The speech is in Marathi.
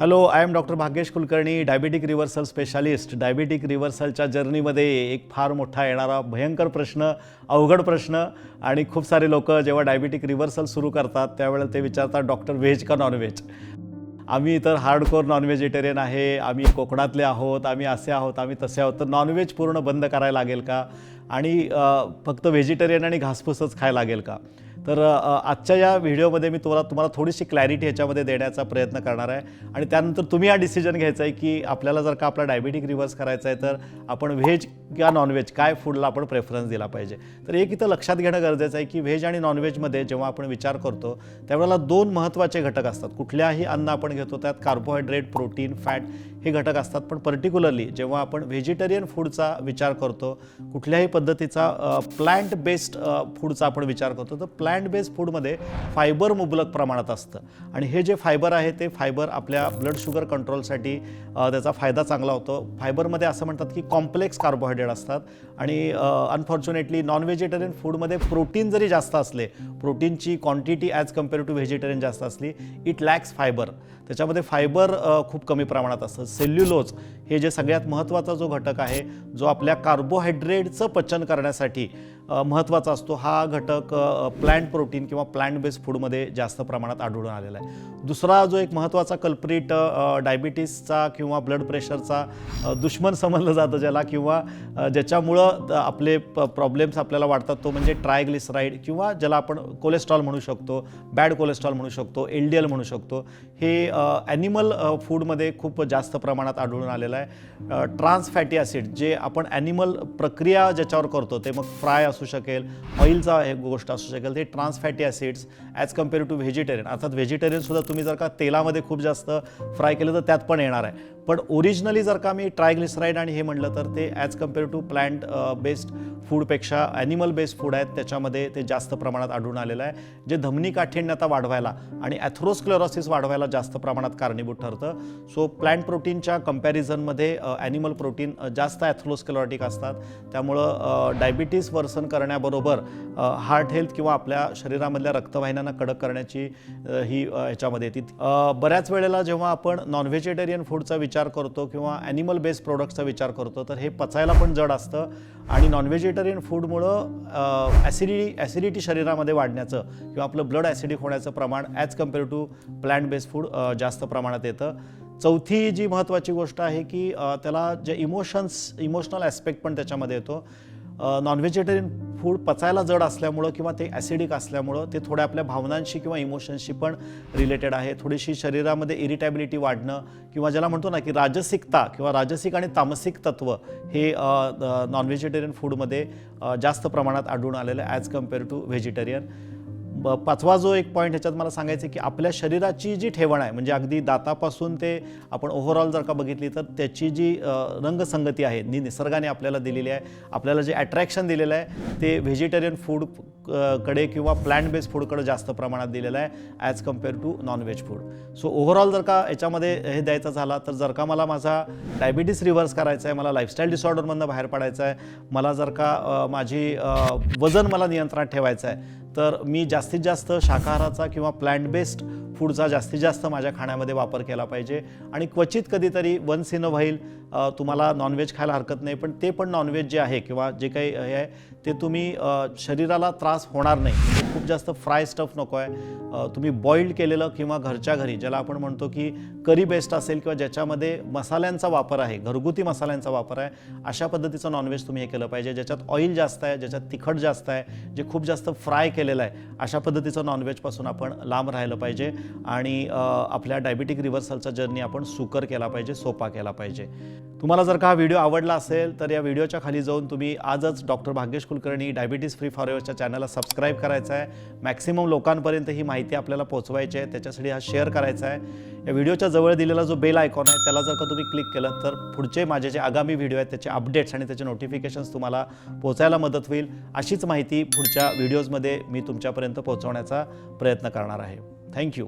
Hello I am doctor Bhagyesh Kulkarni diabetic reversal specialist diabetic रिव्हर्सलच्या जर्नीमध्ये एक फार मोठा येणारा भयंकर प्रश्न अवघड प्रश्न आणि खूप सारे लोक जेव्हा डायबिटिक रिव्हर्सल सुरू करतात त्यावेळेला ते विचारतात डॉक्टर व्हेज का नॉनव्हेज आम्ही तर हार्डकोर नॉन व्हेजिटेरियन आहे आम्ही कोकणातले आहोत आम्ही असे आहोत आम्ही तसे आहोत. तर नॉनव्हेज पूर्ण बंद करायला लागेल का? आणि फक्त व्हेजिटेरियन आणि घासपूसच खायला लागेल का? तर आजच्या या व्हिडिओमध्ये मी तुम्हाला तुम्हाला थोडीशी क्लॅरिटी ह्याच्यामध्ये देण्याचा प्रयत्न करणार आहे. आणि त्यानंतर तुम्ही हा डिसिजन घ्यायचा आहे की आपल्याला जर का आपला डायबिटिक रिव्हर्स करायचा आहे तर आपण व्हेज किंवा नॉनव्हेज काय फूडला आपण प्रेफरन्स दिला पाहिजे? तर एक इथं लक्षात घेणं गरजेचं आहे की व्हेज आणि नॉनव्हेजमध्ये जेव्हा आपण विचार करतो त्यावेळेला दोन महत्त्वाचे घटक असतात. कुठल्याही अन्न आपण घेतो त्यात कार्बोहायड्रेट प्रोटीन फॅट हे घटक असतात. पण पर्टिक्युलरली जेव्हा आपण व्हेजिटेरियन फूडचा विचार करतो कुठल्याही पद्धतीचा प्लांट बेस्ड फूडचा आपण विचार करतो तर प्लांट बेस्ड फूडमध्ये फायबर मुबलक प्रमाणात असतं. आणि हे जे फायबर आहे ते फायबर आपल्या ब्लड शुगर कंट्रोलसाठी त्याचा फायदा चांगला होतो. फायबरमध्ये असं म्हणतात की कॉम्प्लेक्स कार्बोहायड्रेट असतात. आणि अनफॉर्च्युनेटली नॉन व्हेजिटेरियन फूडमध्ये प्रोटीन जरी जास्त असले प्रोटीनची quantity as compare to vegetarian जास्त असली इट लॅक्स फायबर त्याच्यामध्ये फायबर खूप कमी प्रमाणात असतं. सेल्युलोज हे जे सगळ्यात महत्त्वाचा जो घटक आहे जो आपल्या कार्बोहायड्रेटचं पचन करण्यासाठी महत्त्वाचा असतो. हा घटक प्लॅन्ट प्रोटीन किंवा प्लॅन्ट बेस्ड फूडमध्ये जास्त प्रमाणात आढळून आलेला आहे. दुसरा जो एक महत्त्वाचा कल्प्रिट डायबिटीसचा किंवा ब्लड प्रेशरचा दुश्मन समजलं जातं ज्याला किंवा ज्याच्यामुळं द- आपले प्रॉब्लेम्स आपल्याला वाढतात तो म्हणजे ट्रायग्लिसराईड किंवा ज्याला आपण कोलेस्ट्रॉल म्हणू शकतो बॅड कोलेस्ट्रॉल म्हणू शकतो एल डी एल म्हणू शकतो हे ॲनिमल फूडमध्ये खूप जास्त प्रमाणात आढळून आलेलं आहे. ट्रान्स फॅटी ॲसिड जे आपण ॲनिमल प्रक्रिया ज्याच्यावर करतो ते मग फ्राय असो असू शकेल ऑइलचा एक गोष्ट असू शकेल ते trans fatty acids as compare to vegetarian अर्थात व्हेजिटेरियनसुद्धा तुम्ही जर का तेलामध्ये खूप जास्त फ्राय केलं तर त्यात पण येणार आहे. पण ओरिजिनली जर का मी ट्रायग्लिसराईड आणि हे म्हटलं तर ते as compare to plant based फूडपेक्षा animal based food आहेत त्याच्यामध्ये ते जास्त प्रमाणात आढळून आलेलं आहे. जे धमनी काठिण्यता वाढवायला आणि ॲथ्रोस्क्लेरॉसिस वाढवायला जास्त प्रमाणात कारणीभूत ठरतं. सो प्लांट प्रोटीनच्या कम्पॅरिझनमध्ये ॲनिमल प्रोटीन जास्त ॲथ्रोस्क्लेरॉटिक असतात. त्यामुळं डायबिटीस वर्सन करण्याबरोबर हार्ट हेल्थ किंवा आपल्या शरीरामधल्या रक्तवाहिन्यांना कडक करण्याची ही ह्याच्यामध्ये येते. बऱ्याच वेळेला जेव्हा आपण नॉन व्हेजिटेरियन फूडचा विचार करतो किंवा ॲनिमल बेस्ड प्रोडक्ट्सचा विचार करतो तर हे पचायला पण जड असतं. आणि नॉन व्हेजिटेरियन फूडमुळं ॲसिडिटी ॲसिडिटी शरीरामध्ये वाढण्याचं किंवा आपलं ब्लड ॲसिडिक होण्याचं प्रमाण as compare to plant based food जास्त प्रमाणात येतं. चौथी जी महत्त्वाची गोष्ट आहे की त्याला जे इमोशन्स इमोशनल ॲस्पेक्ट पण त्याच्यामध्ये येतो. नॉन व्हेजिटेरियन फूड पचायला जड असल्यामुळं किंवा ते ॲसिडिक असल्यामुळं ते थोड्या आपल्या भावनांशी किंवा इमोशनशी पण रिलेटेड आहे. थोडीशी शरीरामध्ये इरिटॅबिलिटी वाढणं किंवा ज्याला म्हणतो ना की राजसिकता किंवा राजसिक आणि तामसिक तत्व हे नॉन व्हेजिटेरियन फूडमध्ये जास्त प्रमाणात आढळून आलेलं आहे ॲज कंपेअर टू व्हेजिटेरियन ब- पाचवा जो एक पॉईंट ह्याच्यात मला सांगायचं आहे की आपल्या शरीराची जी ठेवण आहे म्हणजे अगदी दातापासून ते आपण ओव्हरऑल जर का बघितली तर त्याची जी रंगसंगती आहे नि निसर्गाने आपल्याला दिलेली आहे आपल्याला जे अट्रॅक्शन दिलेलं आहे ते व्हेजिटेरियन फूडकडे किंवा प्लॅन्ट बेस्ड फूडकडे जास्त प्रमाणात दिलेलं आहे as compare to non veg food so overall जर का याच्यामध्ये हे द्यायचं झाला तर जर का मला माझा डायबिटीस रिव्हर्स करायचा आहे मला लाईफस्टाईल डिसऑर्डरमधनं बाहेर पडायचं आहे मला जर का माझी वजन मला नियंत्रणात ठेवायचं आहे तर मी जास्तीत जास्त शाकाहाराचा किंवा प्लॅन्ट बेस्ड फूडचा जास्तीत जास्त माझ्या खाण्यामध्ये वापर केला पाहिजे. आणि क्वचित कधीतरी वन्स इन अ व्हाईल तुम्हाला नॉनव्हेज खायला हरकत नाही पण ते पण नॉनव्हेज जे आहे किंवा जे काही हे आहे ते तुम्ही शरीराला त्रास होणार नाही. खूप जास्त फ्राय स्टफ नको आहे. तुम्ही बॉईल्ड केलेलं किंवा घरच्या घरी ज्याला आपण म्हणतो की करी बेस्ट असेल किंवा ज्याच्यामध्ये मसाल्यांचा वापर आहे घरगुती मसाल्यांचा वापर आहे अशा पद्धतीचं नॉनव्हेज तुम्ही हे केलं पाहिजे. ज्याच्यात ऑइल जास्त आहे ज्याच्यात तिखट जास्त आहे जे खूप जास्त फ्राय केलं केलेलं आहे. अशा पद्धतीचं नॉनव्हेजपासून आपण लांब राहिलं पाहिजे आणि आपल्या डायबिटिक रिव्हर्सलचा जर्नी आपण सुकर केला पाहिजे सोपा केला पाहिजे. तुम्हाला जर का हा व्हिडिओ आवडला असेल तर या व्हिडिओच्या खाली जाऊन तुम्ही आजच doctor Bhagyesh Kulkarni diabetes free for चॅनलला सबस्क्राईब करायचं आहे. मॅक्सिमम लोकांपर्यंत ही माहिती आपल्याला पोहोचवायची आहे. त्याच्यासाठी हा शेअर करायचा आहे. या व्हिडिओच्या जवळ दिलेला जो बेल आयकॉन आहे त्याला जर का तुम्ही क्लिक केलं तर पुढचे माझे जे आगामी व्हिडिओ आहेत त्याचे अपडेट्स आणि त्याचे नोटिफिकेशन्स तुम्हाला पोचायला मदत होईल. अशीच माहिती पुढच्या व्हिडिओजमध्ये मी तुमच्यापर्यंत पोहोचवण्याचा प्रयत्न करणार आहे. थँक्यू.